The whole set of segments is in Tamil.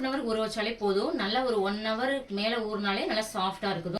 அன் ஹவர் ஊற வச்சாலே போதும். நல்லா ஒரு ஒன் ஹவர் மேலே ஊறினாலே நல்லா சாஃப்டாக இருக்குது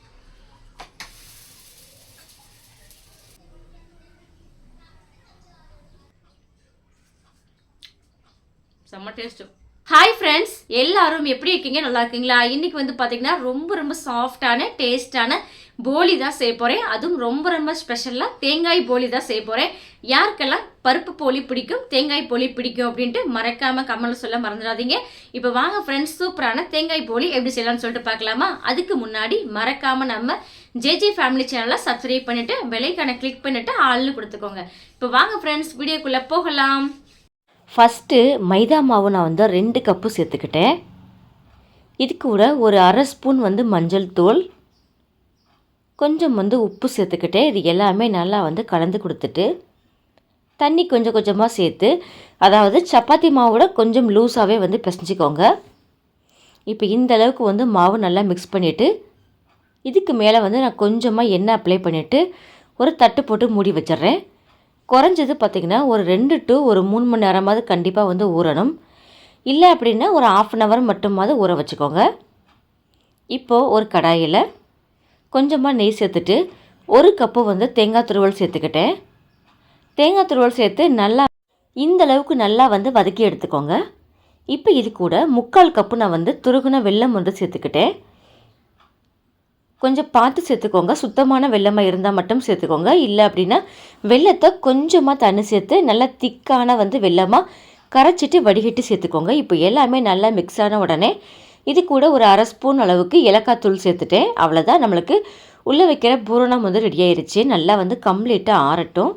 செம்ம டேஸ்ட்டு ஹாய் ஃப்ரெண்ட்ஸ் எல்லாரும் எப்படி இருக்கீங்க? நல்லா இருக்கீங்களா? இன்னைக்கு வந்து பார்த்தீங்கன்னா ரொம்ப ரொம்ப சாஃப்டான டேஸ்டான போலி தான் செய்ய போகிறேன் அதுவும் ரொம்ப ரொம்ப ஸ்பெஷலாக தேங்காய் போலி தான் செய்ய போகிறேன் யாருக்கெல்லாம் பருப்பு போலி பிடிக்கும் தேங்காய் போலி பிடிக்கும் அப்படின்ட்டு மறக்காமல் கமெண்ட்ல சொல்ல மறந்துடாதீங்க. இப்போ வாங்க ஃப்ரெண்ட்ஸ் சூப்பரான தேங்காய் போலி எப்படி செய்யலாம்னு சொல்லிட்டு பார்க்கலாமா? அதுக்கு முன்னாடி மறக்காமல் நம்ம ஜேஜே ஃபேமிலி சேனலை சப்ஸ்கிரைப் பண்ணிவிட்டு பெலைக்கான கிளிக் பண்ணிவிட்டு ஆள்னு கொடுத்துக்கோங்க. இப்போ வாங்க ஃப்ரெண்ட்ஸ் வீடியோக்குள்ளே போகலாம். ஃபஸ்ட்டு மைதா மாவு நான் வந்து ரெண்டு கப்பு சேர்த்துக்கிட்டேன். இது கூட ஒரு அரை ஸ்பூன் வந்து மஞ்சள் தூள் கொஞ்சம் வந்து உப்பு சேர்த்துக்கிட்டு இது எல்லாமே நல்லா வந்து கலந்து கொடுத்துட்டு தண்ணி கொஞ்சம் கொஞ்சமாக சேர்த்து அதாவது சப்பாத்தி மாவோட கொஞ்சம் லூஸாகவே வந்து பிசைஞ்சிக்கோங்க. இப்போ இந்த அளவுக்கு வந்து மாவு நல்லா மிக்ஸ் பண்ணிவிட்டு இதுக்கு மேலே வந்து நான் கொஞ்சமாக எண்ணெய் அப்ளை பண்ணிவிட்டு ஒரு தட்டு போட்டு மூடி வச்சிடுறேன். குறைஞ்சது பார்த்திங்கன்னா ஒரு ரெண்டு டு ஒரு மூணு மணி நேரமாவது கண்டிப்பாக வந்து ஊறணும். இல்லை அப்படின்னா ஒரு ஆஃப் அன் ஹவர் மட்டுமாவது ஊற வச்சுக்கோங்க. இப்போது ஒரு கடாயில் கொஞ்சமாக நெய் சேர்த்துட்டு ஒரு கப்பு வந்து தேங்காய் துருவல் சேர்த்துக்கிட்டேன். தேங்காய் துருவல் சேர்த்து நல்லா இந்த அளவுக்கு நல்லா வந்து வதக்கி எடுத்துக்கோங்க. இப்போ இது கூட முக்கால் கப்பு நான் வந்து துருகுன வெல்லம் வந்து சேர்த்துக்கிட்டேன். கொஞ்சம் பார்த்து சேர்த்துக்கோங்க. சுத்தமான வெள்ளமாக இருந்தால் மட்டும் சேர்த்துக்கோங்க. இல்லை அப்படின்னா வெள்ளத்தை கொஞ்சமாக தண்ணி சேர்த்து நல்லா திக்கான வந்து வெள்ளமாக கரைச்சிட்டு வடிகட்டி சேர்த்துக்கோங்க. இப்போ எல்லாமே நல்லா மிக்ஸ் ஆன உடனே இது கூட ஒரு அரை ஸ்பூன் அளவுக்கு ஏலக்காய் தூள் சேர்த்துட்டேன். அவ்வளோதான் நம்மளுக்கு உள்ளே வைக்கிற பூரணம் வந்து ரெடி ஆயிடுச்சு நல்லா வந்து கம்ப்ளீட்டாக ஆறட்டும்.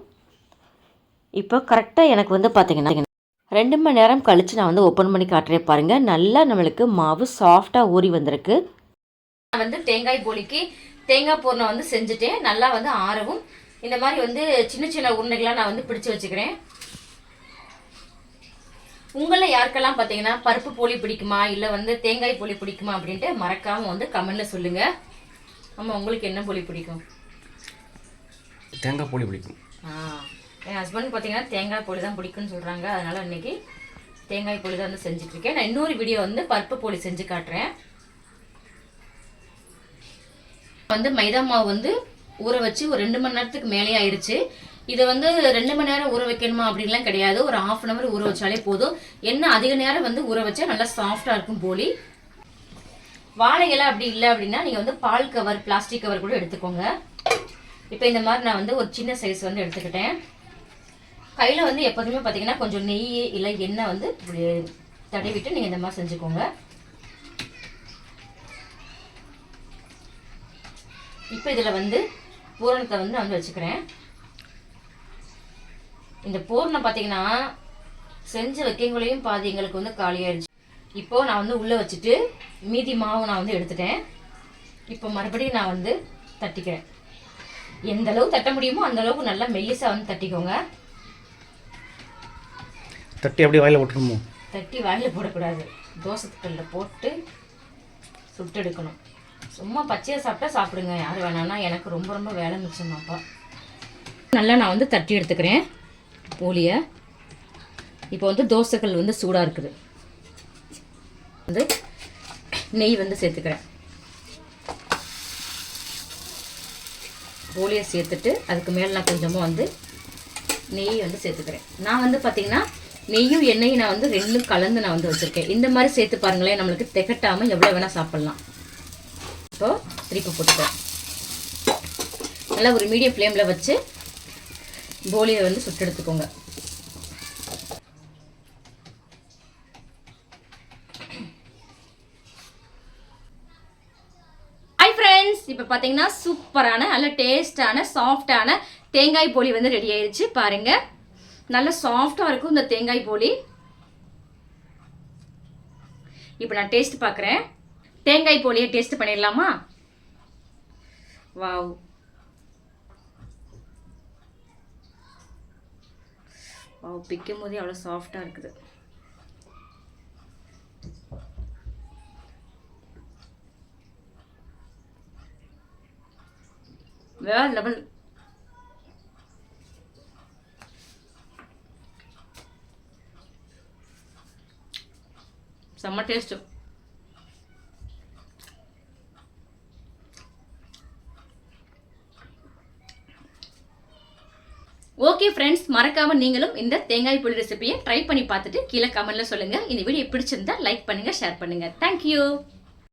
இப்போ கரெக்டாக எனக்கு வந்து பார்த்தீங்கன்னா ரெண்டு மணி நேரம் கழித்து நான் வந்து ஓப்பன் பண்ணி காட்டுறேன் பாருங்கள் நல்லா நம்மளுக்கு மாவு சாஃப்டாக ஊறி வந்திருக்கு. நான் வந்து தேங்காய் போலிக்கு தேங்காய் பூர்ணம் வந்து செஞ்சுட்டேன். நல்லா வந்து ஆறவும். இந்த மாதிரி வந்து சின்ன சின்ன உருண்டைகளாக நான் வந்து பிடிச்சி வச்சுக்கிறேன். உங்களில் யாருக்கெல்லாம் பார்த்தீங்கன்னா பருப்பு போலி பிடிக்குமா? இல்லை வந்து தேங்காய் போலி பிடிக்குமா அப்படின்ட்டு மறக்காமல் வந்து கமெண்ட்ல சொல்லுங்கள் ஆமாம் உங்களுக்கு என்ன போலி பிடிக்கும்? தேங்காய் போலி பிடிக்கும். ஆ. என் ஹஸ்பண்ட் பார்த்தீங்கன்னா தேங்காய் போலி தான் பிடிக்கும்னு சொல்கிறாங்க அதனால் இன்னைக்கு தேங்காய் போலி தான் வந்து செஞ்சுட்டு இருக்கேன் நான் இன்னொரு வீடியோ வந்து பருப்பு போலி செஞ்சு காட்டுறேன். வந்து மைதா மாவு வந்து ஊற வச்சு ஒரு ரெண்டு மணி நேரத்துக்கு மேலே ஆயிருச்சு. இதை வந்து ரெண்டு மணி நேரம் ஊற வைக்கணுமா அப்படின்லாம் கிடையாது. ஒரு ஆஃப் அன் ஹவர் ஊற வச்சாலே போதும். என்ன அதிக நேரம் வந்து ஊற வச்சா நல்லா சாஃப்டாக இருக்கும் போலி. வாழை இலை அப்படி இல்லை அப்படின்னா நீங்கள் வந்து பால் கவர் பிளாஸ்டிக் கவர் கூட எடுத்துக்கோங்க. இப்போ இந்த மாதிரி நான் வந்து ஒரு சின்ன சைஸ் வந்து எடுத்துக்கிட்டேன். கையில் வந்து எப்போதுமே பார்த்தீங்கன்னா கொஞ்சம் நெய் இல்லை எண்ணெய் வந்து தடவிட்டு நீங்கள் இந்த மாதிரி செஞ்சுக்கோங்க. இப்போ இதில் வந்து பூரணத்தை வந்து நான் வந்து வச்சுக்கிறேன். இந்த பூரணம் பார்த்தீங்கன்னா செஞ்சு வைக்கங்களையும் பாதி எங்களுக்கு வந்து காலியாயிடுச்சு இப்போ நான் வந்து உள்ளே வச்சுட்டு மீதி மாவு நான் வந்து எடுத்துட்டேன். இப்போ மறுபடியும் நான் வந்து தட்டிக்கிறேன். எந்த அளவு தட்ட முடியுமோ அந்த அளவுக்கு நல்லா மெல்லிசா வந்து தட்டிக்கோங்க. தட்டி அப்படியே வாயில விட்டுருமோ தட்டி வாயில போடக்கூடாது. தோசை தட்டில் போட்டு சுட்டெடுக்கணும் சும்மா பச்சையாக சாப்பிட்டா சாப்பிடுங்க. யார் வேணாம்னா எனக்கு ரொம்ப ரொம்ப வேலை மிச்சமாப்பா நல்லா நான் வந்து தட்டி எடுத்துக்கிறேன். போலியை. இப்போ வந்து தோசைகள் வந்து சூடாக இருக்குது. வந்து நெய் வந்து சேர்த்துக்கிறேன். போலியை சேர்த்துட்டு அதுக்கு மேலே நான் கொஞ்சமாக வந்து நெய் வந்து சேர்த்துக்கிறேன். நான் வந்து பார்த்தீங்கன்னா நெய்யும் எண்ணெயும் நான் வந்து ரெண்டும் கலந்து நான் வந்து வச்சுருக்கேன். இந்த மாதிரி சேர்த்து பாருங்களேன் நம்மளுக்கு திகட்டாமல் எவ்வளோ வேணால் சாப்பிட்லாம். இப்போது திருப்பி போட்டுக்கிறேன். நல்லா ஒரு மீடியம் ஃப்ளேமில் வச்சு போலியை வந்து சுட்டு எடுத்துக்கோங்க ஃப்ரெண்ட்ஸ் இப்போ பார்த்தீங்கன்னா சூப்பரான நல்ல டேஸ்டான சாஃப்டான தேங்காய் போலி வந்து ரெடி ஆயிடுச்சு பாருங்க. நல்ல சாஃப்டாக இருக்கும் இந்த தேங்காய் போலி. இப்போ நான் டேஸ்ட் பார்க்குறேன் தேங்காய் போலியை டேஸ்ட் பண்ணிடலாமா? வாவ் அவள் பிக்கும் போதே அவ்வளோ சாஃப்டாக இருக்குது. வேற லெவல் செம்ம டேஸ்ட்டு ஓகே ஃப்ரெண்ட்ஸ் மறக்காம நீங்களும் இந்த தேங்காய் புளி ரெசிபியை ட்ரை பண்ணி பார்த்துட்டு கீழே கமெண்ட்ல சொல்லுங்க. இந்த வீடியோ பிடிச்சிருந்தா லைக் பண்ணுங்க ஷேர் பண்ணுங்க. தேங்க்யூ